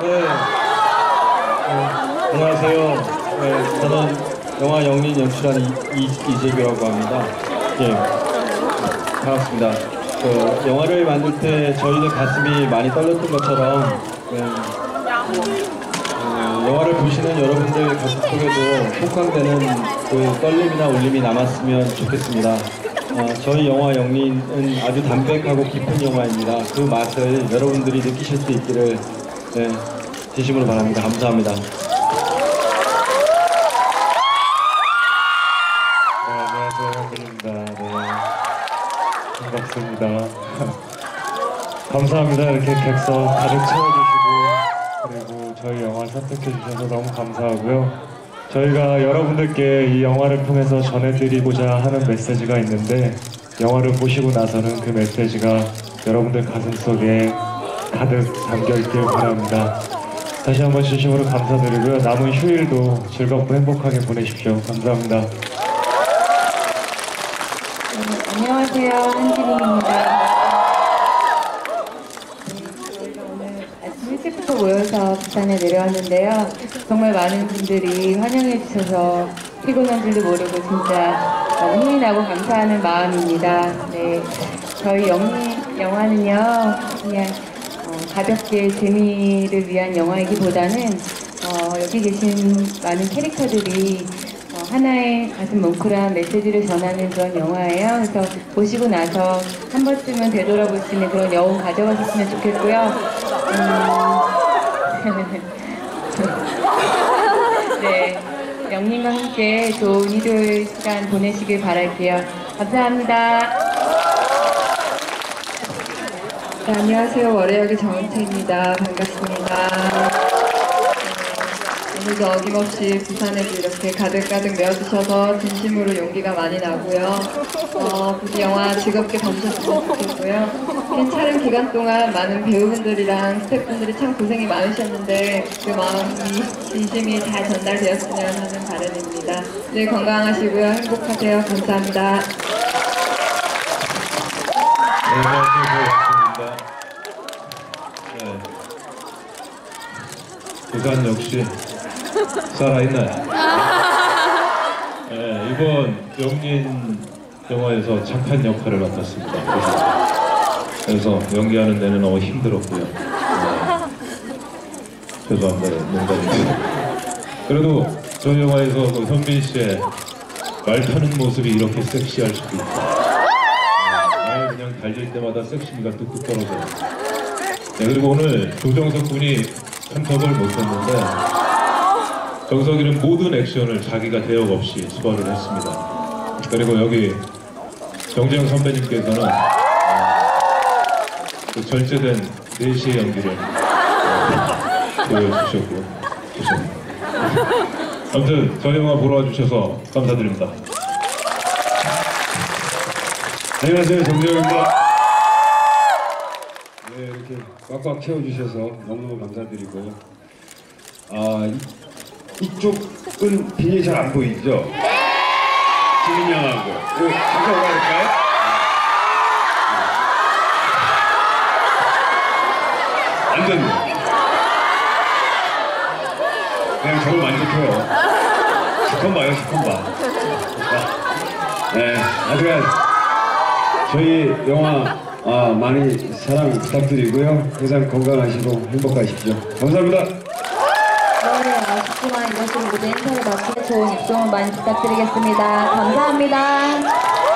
네. 어, 안녕하세요. 네, 저는 영화 영린 이, 이 재규라고 합니다. 예. 반갑습니다. 그 영화를 만들 때 저희들 가슴이 많이 떨렸던 것처럼 네, 어, 영화를 보시는 여러분들 가슴 속에도 폭황되는 그 떨림이나 울림이 남았으면 좋겠습니다. 어, 저희 영화 영린은 아주 담백하고 깊은 영화입니다. 그 맛을 여러분들이 느끼실 수 있기를 네, 진심으로 바랍니다. 감사합니다. 네, 안녕하세요. 현빈입니다. 네. 반갑습니다. 감사합니다. 이렇게 객석 가득 채워주시고, 그리고 저희 영화 선택해주셔서 너무 감사하고요. 저희가 여러분들께 이 영화를 통해서 전해드리고자 하는 메시지가 있는데, 영화를 보시고 나서는 그 메시지가 여러분들 가슴 속에 가득 담겨 있길 바랍니다. 다시 한번 진심으로 감사드리고요. 남은 휴일도 즐겁고 행복하게 보내십시오. 감사합니다. 네, 안녕하세요. 한지민입니다. 일찍부터 모여서 부산에 내려왔는데요. 정말 많은 분들이 환영해 주셔서 피곤한 줄도 모르고 진짜 너무 힘이 나고 감사하는 마음입니다. 네, 저희 영리 영화는요, 그냥 어, 가볍게 재미를 위한 영화이기보다는 어, 여기 계신 많은 캐릭터들이 어, 하나의 가슴 뭉클한 메시지를 전하는 그런 영화예요. 그래서 보시고 나서 한 번쯤은 되돌아볼 수 있는 그런 여운 가져가셨으면 좋겠고요. 음... 네, 영님과 함께 좋은 일요일 시간 보내시길 바랄게요. 감사합니다. 네, 안녕하세요. 월요일의 정은채입니다. 반갑습니다. 네, 오늘도 어김없이 부산에도 이렇게 가득가득 메워주셔서 진심으로 용기가 많이 나고요. 어, 부디 영화 즐겁게 봐주셨으면 좋겠고요. 긴 촬영 기간 동안 많은 배우분들이랑 스태프분들이 참 고생이 많으셨는데 그 마음이 진심이 잘 전달되었으면 하는 바람입니다. 늘 건강하시고요. 행복하세요. 감사합니다. 네. 부산 역시 살아있나요? 네, 이번 영린 영화에서 장판 역할을 맡았습니다. 그래서, 그래서 연기하는 데는 너무 힘들었고요. 네. 죄송합니다. 농담이죠. 그래도 저 영화에서 그 현빈 씨의 말 타는 모습이 이렇게 섹시할 수도 있다. 말 그냥 달릴 때마다 섹시미가 뚝뚝 떨어져요. 네, 그리고 오늘 조정석 군이 참석을 못 했는데 정석이는 모든 액션을 자기가 대역 없이 소화를 했습니다. 그리고 여기 정재영 선배님께서는 어, 그 절제된 4시의 연기를 어, 보여주셨고 죄송합니다. 아무튼 저 영화 보러 와주셔서 감사드립니다. 안녕하세요 정재영입니다. 네 꽉꽉 채워주셔서 너무너무 감사드리고 아 이, 이쪽은 빛이 잘안 보이죠? 지민 양하고 그 잠깐 올라갈까요? 안 됐네. 그냥 저를 만족해요. 시컨 봐요 시컨 봐. 네, 하여간 저희 영화 아, 많이 사랑 부탁드리고요. 항상 건강하시고 행복하십시오. 감사합니다. 네, 아쉽지만 이것으로 무대 인사를 마치고 좋은 입소문 많이 부탁드리겠습니다. 감사합니다.